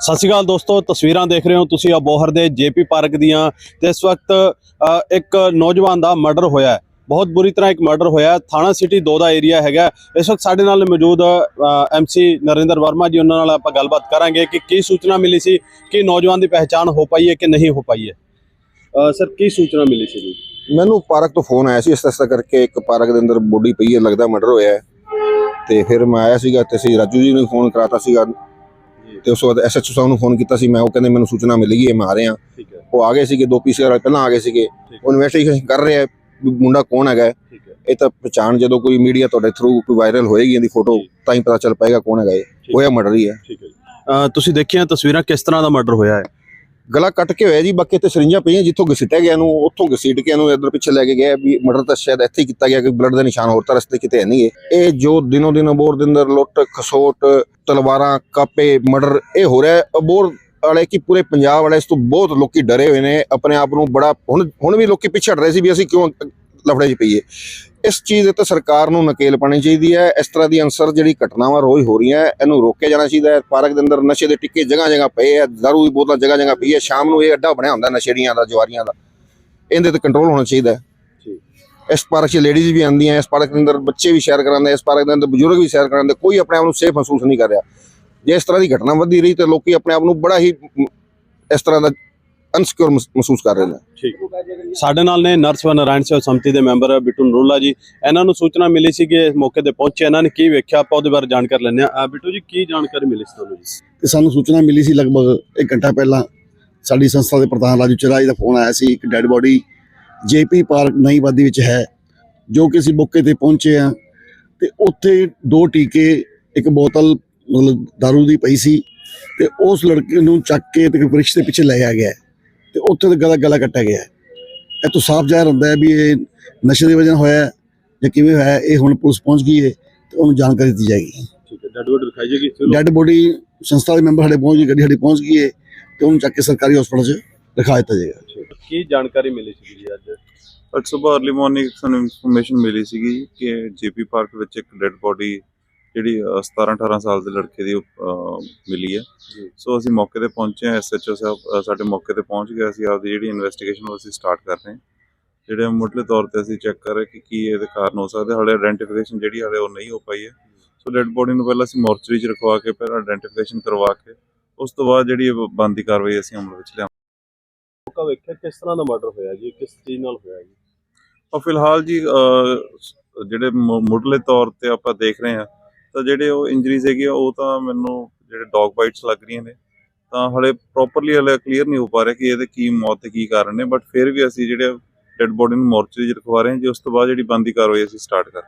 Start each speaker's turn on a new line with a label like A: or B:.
A: ਸਤਿ ਸ਼੍ਰੀ ਅਕਾਲ ਦੋਸਤੋ, ਤਸਵੀਰਾਂ ਦੇਖ ਰਹੇ ਹੋ ਤੁਸੀਂ ਅਬੋਹਰ ਦੇ ਜੇਪੀ ਪਾਰਕ ਦੀਆਂ। ਤੇ ਇਸ ਵਕਤ ਇੱਕ ਨੌਜਵਾਨ ਦਾ ਮਰਡਰ ਹੋਇਆ ਹੈ। ਬਹੁਤ ਬੁਰੀ ਤਰ੍ਹਾਂ ਇੱਕ ਮਰਡਰ ਹੋਇਆ ਥਾਣਾ ਸਿਟੀ 2 ਦਾ ਏਰੀਆ ਹੈਗਾ ਇਸ ਵਕਤ ਸਾਡੇ ਨਾਲ ਮੌਜੂਦ ਐਮਸੀ ਨਰਿੰਦਰ ਵਰਮਾ ਜੀ, ਉਹਨਾਂ ਨਾਲ ਆਪਾਂ ਗੱਲਬਾਤ ਕਰਾਂਗੇ ਕਿ ਕੀ ਸੂਚਨਾ ਮਿਲੀ ਸੀ, ਕਿ ਨੌਜਵਾਨ ਦੀ ਪਹਿਚਾਣ ਹੋ ਪਾਈ ਹੈ ਕਿ ਨਹੀਂ ਹੋ ਪਾਈ ਹੈ। ਸਰ, ਕੀ ਸੂਚਨਾ ਮਿਲੀ ਸੀ ਜੀ?
B: ਮੈਨੂੰ ਪਾਰਕ ਤੋਂ ਫੋਨ ਆਇਆ ਸੀ, ਇਸ ਤਰ੍ਹਾਂ ਕਰਕੇ ਇੱਕ ਪਾਰਕ ਦੇ ਅੰਦਰ ਬੋਡੀ ਪਈ ਹੈ, ਲੱਗਦਾ ਮਰਡਰ ਹੋਇਆ ਹੈ। ਤੇ ਫਿਰ ਮੈਂ ਆਇਆ ਸੀਗਾ ਤੇ ਅਸੀਂ ਰਾਜੂ ਜੀ ਨੂੰ ਫੋਨ ਕਰਾਤਾ ਸੀਗਾ। ਤੇ ਉਸ ਤੋਂ ਬਾਅਦ ਐਸਐਚਓ ਸਾਹਿਬ ਨੂੰ ਫੋਨ ਕੀਤਾ ਸੀ ਮੈਂ ਉਹ ਕਹਿੰਦੇ ਮੈਨੂੰ ਸੂਚਨਾ ਮਿਲ ਗਈ ਹੈ ਮੈਂ ਆ ਰਿਹਾ।
A: ਹੈ।
B: ਉਹ ਆ ਗਏ ਸੀਗੇ ਦੋ ਪੀਸੀਆਰ ਵਾਲੇ ਪਹਿਲਾਂ ਆ ਗਏ ਸੀਗੇ। ਉਹ ਇਨਵੈਸਟੀਗੇਸ਼ਨ ਕਰ ਰਹੇ ਆ ਮੁੰਡਾ ਕੌਣ ਹੈਗਾ ਇਹ ਤਾਂ ਪਛਾਣ ਜਦੋਂ ਕੋਈ ਮੀਡੀਆ ਤੁਹਾਡੇ ਥਰੂ ਕੋਈ ਵਾਇਰਲ ਹੋਏਗੀ ਇਹਦੀ ਫੋਟੋ। ਤਾਂ ਹੀ ਪਤਾ ਚੱਲ ਪਾਏਗਾ ਕੌਣ ਹੈਗਾ ਇਹ। ਹੋਇਆ ਮਰਡਰ ਹੀ ਹੈ
A: ਠੀਕ ਹੈ ਤੁਸੀਂ ਦੇਖੀਆਂ ਤਸਵੀਰਾਂ ਕਿਸ ਤਰ੍ਹਾਂ ਦਾ ਮਰਡਰ ਹੋਇਆ ਹੈ?
B: ਗਲਾ ਕੱਟ ਕੇ ਹੋਇਆ ਜੀ, ਬਾਕੀ ਤੇ ਸਰਿੰਜਾਂ ਪਈਆਂ ਜਿੱਥੋਂ ਘਸੀਟਿਆ ਗਿਆ ਨੂੰ ਉੱਥੋਂ ਘਸੀਟ ਕੇ ਇਹਨੂੰ ਇੱਧਰ ਪਿੱਛੇ ਲੈ ਕੇ ਗਿਆ, ਵੀ ਮਰਡਰ ਤਾਂ ਸ਼ਾਇਦ ਇੱਥੇ ਹੀ ਕੀਤਾ ਗਿਆ ਕਿ ਬਲੱਡ ਦਾ ਨਿਸ਼ਾਨ ਹੋਰ ਤਾਂ ਰਸਤੇ ਕਿਤੇ ਹੈ ਨਹੀਂ ਇਹ ਇਹ ਜੋ ਦਿਨੋ ਦਿਨ ਅਬੋਰ ਦੇ ਅੰਦਰ ਲੁੱਟ, ਖਸੋਟ, ਤਲਵਾਰਾਂ, ਕਾਪੇ, ਮਰਡਰ, ਇਹ ਹੋ ਰਿਹਾ ਹੈ। ਅਬੋਰ ਵਾਲੇ ਕਿ ਪੂਰੇ ਪੰਜਾਬ ਵਾਲੇ ਇਸ ਤੋਂ ਬਹੁਤ ਲੋਕੀ ਡਰੇ ਹੋਏ ਨੇ, ਆਪਣੇ ਆਪ ਨੂੰ ਬੜਾ, ਹੁਣ ਹੁਣ ਵੀ ਲੋਕੀ ਪਿੱਛੇ ਹਟ ਰਹੇ ਸੀ ਵੀ ਅਸੀਂ ਕਿਉਂ ਲਫੜੇ 'ਚ ਪਈਏ ਇਸ ਚੀਜ਼ ਦੇ ਤੇ ਸਰਕਾਰ ਨੂੰ ਨਕੇਲ ਪਾਣੀ ਚਾਹੀਦੀ ਹੈ। ਇਸ ਤਰ੍ਹਾਂ ਦੀ ਅਨਸਰ ਜਿਹੜੀ ਘਟਨਾਵਾਂ ਰੋਜ਼ ਹੋ ਰਹੀਆਂ ਹੈ, ਇਹਨੂੰ ਰੋਕਿਆ ਜਾਣਾ ਚਾਹੀਦਾ ਹੈ। ਪਾਰਕ ਦੇ ਅੰਦਰ ਨਸ਼ੇ ਦੇ ਟਿੱਕੇ ਜਗ੍ਹਾ ਜਗ੍ਹਾ ਪਏ ਆ ਦਾਰੂ ਦੀ ਬੋਤਲਾਂ ਜਗ੍ਹਾ ਜਗ੍ਹਾ ਪਈ ਹੈ ਸ਼ਾਮ ਨੂੰ ਇਹ ਅੱਡਾ ਬਣਿਆ ਹੁੰਦਾ ਨਸ਼ੇੜੀਆਂ ਦਾ ਜਵਾਰੀਆਂ ਦਾ। ਇਹਦੇ ਤੇ ਕੰਟਰੋਲ ਹੋਣਾ ਚਾਹੀਦਾ ਹੈ। ਇਸ ਪਾਰਕ 'ਚ ਲੇਡੀਜ਼ ਵੀ ਆਉਂਦੀਆਂ ਇਸ ਪਾਰਕ ਦੇ ਅੰਦਰ ਬੱਚੇ ਵੀ ਸੈਰ ਕਰਾਉਂਦੇ ਇਸ ਪਾਰਕ ਦੇ ਅੰਦਰ ਬਜ਼ੁਰਗ ਵੀ ਸੈਰ ਕਰਾਉਂਦੇ ਕੋਈ ਆਪਣੇ ਆਪ ਨੂੰ ਸੇਫ ਮਹਿਸੂਸ ਨਹੀਂ ਕਰ ਰਿਹਾ। ਜੇ ਇਸ ਤਰ੍ਹਾਂ ਦੀ ਘਟਨਾ ਵੱਧਦੀ ਰਹੀ ਤੇ ਲੋਕੀ ਆਪਣੇ ਆਪ ਨੂੰ ਬੜਾ ਹੀ ਇਸ ਤਰ੍ਹਾਂ ਦਾ ਅਨਸਿਕਿਉਰ ਮਹਿਸੂਸ ਕਰ ਰਹੇ ਨੇ।
A: ਠੀਕ। ਸਾਡੇ ਨਾਲ ਨੇ ਨਰਸ ਵ ਨਾਰਾਇਣ ਸੇਵਾ ਸੰਮਤੀ ਦੇ ਮੈਂਬਰ ਬਿੱਟੂ ਨਰੂਲਾ ਜੀ। ਇਹਨਾਂ ਨੂੰ ਸੂਚਨਾ ਮਿਲੀ ਸੀ ਕਿ ਇਸ ਮੌਕੇ ਤੇ ਪਹੁੰਚੇ ਇਹਨਾਂ ਨੇ ਕੀ ਵੇਖਿਆ ਆਪਾਂ ਉਹਦੇ ਬਾਰੇ ਜਾਣਕਾਰੀ ਲੈਂਦੇ ਆ ਬਿੱਟੂ ਜੀ ਕੀ ਜਾਣਕਾਰੀ ਮਿਲੀ ਸੀ ਤੁਹਾਨੂੰ ਜੀ?
C: ਸਾਨੂੰ ਸੂਚਨਾ ਮਿਲੀ ਸੀ ਲਗਭਗ 1 ਘੰਟਾ ਪਹਿਲਾਂ ਸਾਡੀ ਸੰਸਥਾ ਦੇ ਪ੍ਰਧਾਨ ਰਾਜੂ ਚਰਾਈ ਦਾ ਫੋਨ ਆਇਆ ਸੀ ਇੱਕ ਡੈੱਡ ਬੋਡੀ ਜੇਪੀ ਪਾਰਕ ਨਈ ਵਾਦੀ ਵਿੱਚ ਹੈ ਜੋ ਕਿ ਅਸੀਂ ਮੌਕੇ ਤੇ ਪਹੁੰਚੇ ਆ ਤੇ ਉੱਥੇ ਦੋ ਟੀਕੇ ਇੱਕ ਬੋਤਲ ਮਤਲਬ दारू ਦੀ ਪਈ ਸੀ ਤੇ ਉਸ ਲੜਕੇ ਨੂੰ ਚੱਕ ਕੇ ਤੇ ਬ੍ਰਿਕਸ਼ ਦੇ ਪਿੱਛੇ ਲੈ ਆ ਗਿਆ। ਤੇ ਉੱਥੇ ਤੇ ਗਲਾ ਗਲਾ ਕੱਟਿਆ ਗਿਆ। ਇਹ ਤੋਂ ਸਾਫ਼ ਜ਼ਾਹਿਰ ਹੁੰਦਾ ਹੈ ਵੀ ਇਹ ਨਸ਼ੇ ਦੀ ਵਜ੍ਹਾ ਨਾਲ ਹੋਇਆ ਹੈ ਜਾਂ ਕਿਵੇਂ ਹੋਇਆ ਹੈ, ਇਹ ਹੁਣ ਪੁਲਿਸ ਪਹੁੰਚ ਗਈ ਹੈ ਤੇ ਉਹਨੂੰ ਜਾਣਕਾਰੀ ਦਿੱਤੀ ਜਾਏਗੀ।
A: ਠੀਕ ਹੈ ਡੈਡ ਬੋਡੀ ਦਿਖਾਈ ਜਾਏਗੀ
C: ਡੈਡ ਬੋਡੀ ਸੰਸਥਾ ਦੇ ਮੈਂਬਰ ਸਾਡੇ ਪਹੁੰਚ ਗਏ ਗੱਡੀ ਸਾਡੀ ਪਹੁੰਚ ਗਈ ਹੈ ਤੇ ਉਹਨੂੰ ਚੱਕ ਕੇ ਸਰਕਾਰੀ ਹਸਪਤਾਲ 'ਚ ਰਖਾ ਦਿੱਤਾ ਜਾਏਗਾ।
A: ਕੀ ਜਾਣਕਾਰੀ ਮਿਲੀ ਸੀ ਜੀ ਅੱਜ?
D: ਅੱਜ ਸਵੇਰ अर्ਲੀ ਮਾਰਨਿੰਗ ਸਾਨੂੰ ਇਨਫੋਰਮੇਸ਼ਨ ਮਿਲੀ ਸੀਗੀ ਕਿ ਜੀਪੀ ਪਾਰਕ ਵਿੱਚ ਇੱਕ ਡੈੱਡ ਬੋਡੀ ਜਿਹੜੀ ਅ, 17 18 ਸਾਲ ਦੇ ਲੜਕੇ ਦੀ ਮਿਲੀ ਹੈ। ਸੋ ਅਸੀਂ ਮੌਕੇ ਤੇ ਪਹੁੰਚੇ ਹਾਂ ਐਸਐਚਓ ਸਾਹਿਬ ਸਾਡੇ ਮੌਕੇ ਤੇ ਪਹੁੰਚ ਗਏ। ਅਸੀਂ ਆਪਦੀ ਜਿਹੜੀ ਇਨਵੈਸਟੀਗੇਸ਼ਨ ਉਹ ਅਸੀਂ ਸਟਾਰਟ ਕਰ ਰਹੇ ਹਾਂ। ਜਿਹੜੇ ਮੁੱਢਲੇ ਤੌਰ ਤੇ ਅਸੀਂ ਚੈੱਕ ਕਰ ਰਹੇ ਕਿ ਕੀ ਇਹਦੇ ਕਾਰਨ ਹੋ ਸਕਦੇ ਹਾਲੇ ਆਇਡੈਂਟੀਫਿਕੇਸ਼ਨ ਜਿਹੜੀ ਹਾਲੇ ਉਹ ਨਹੀਂ ਹੋ ਪਾਈ ਹੈ। ਸੋ ਡੈੱਡ ਬੋਡੀ ਨੂੰ ਪਹਿਲਾਂ ਅਸੀਂ ਮੋਰਚਰੀ 'ਚ ਰਖਵਾ ਕੇ ਪਹਿਲਾਂ ਆਇਡੈਂਟੀਫਿਕੇਸ਼ਨ ਕਰਵਾ ਕੇ ਉਸ ਤੋਂ ਬਾਅਦ ਜਿਹੜੀ ਬੰਦੀ ਕਾਰਵਾਈ ਅਸੀਂ ਅਮਲ ਵਿੱਚ ਲਿਆ
A: ਮੌਕਾ ਵੇਖਿਆ ਕਿਸ ਤਰ੍ਹਾਂ ਦਾ ਮਰਡਰ ਹੋਇਆ ਜੀ? ਕਿਸ ਚੀਜ਼ ਨਾਲ ਹੋਇਆ ਜੀ?
D: ਔਰ ਫਿਲਹਾਲ ਜੀ ਜਿਹੜੇ ਮੁੱਢਲੇ ਤੌਰ ਤੇ ਆਪਾਂ ਦੇਖ ਰਹੇ ਹਾਂ ਤਾਂ ਜਿਹੜੇ ਉਹ ਇੰਜਰੀਜ਼ ਹੈਗੇ ਆ, ਉਹ ਤਾਂ ਮੈਨੂੰ ਜਿਹੜੇ ਡੌਗ ਬਾਈਟਸ ਲੱਗ ਰਹੀਆਂ ਨੇ ਤਾਂ ਹਲੇ ਪ੍ਰੋਪਰਲੀ ਹਲੇ ਕਲੀਅਰ ਨਹੀਂ ਹੋ ਪਾ ਰਿਹਾ ਕਿ ਇਹਦੇ ਕੀ ਮੌਤ ਦੇ ਕੀ ਕਾਰਨ ਨੇ ਬਟ ਫਿਰ ਵੀ ਅਸੀਂ ਜਿਹੜੇ ਡੈੱਡ ਬੋਡੀ ਨੂੰ ਮੋਰਚਰੀ 'ਚ ਰਖਵਾ ਰਹੇ ਹਾਂ ਜੀ ਉਸ ਤੋਂ ਬਾਅਦ ਜਿਹੜੀ ਬੰਦੀ ਕਾਰਵਾਈ ਅਸੀਂ ਸਟਾਰਟ ਕਰ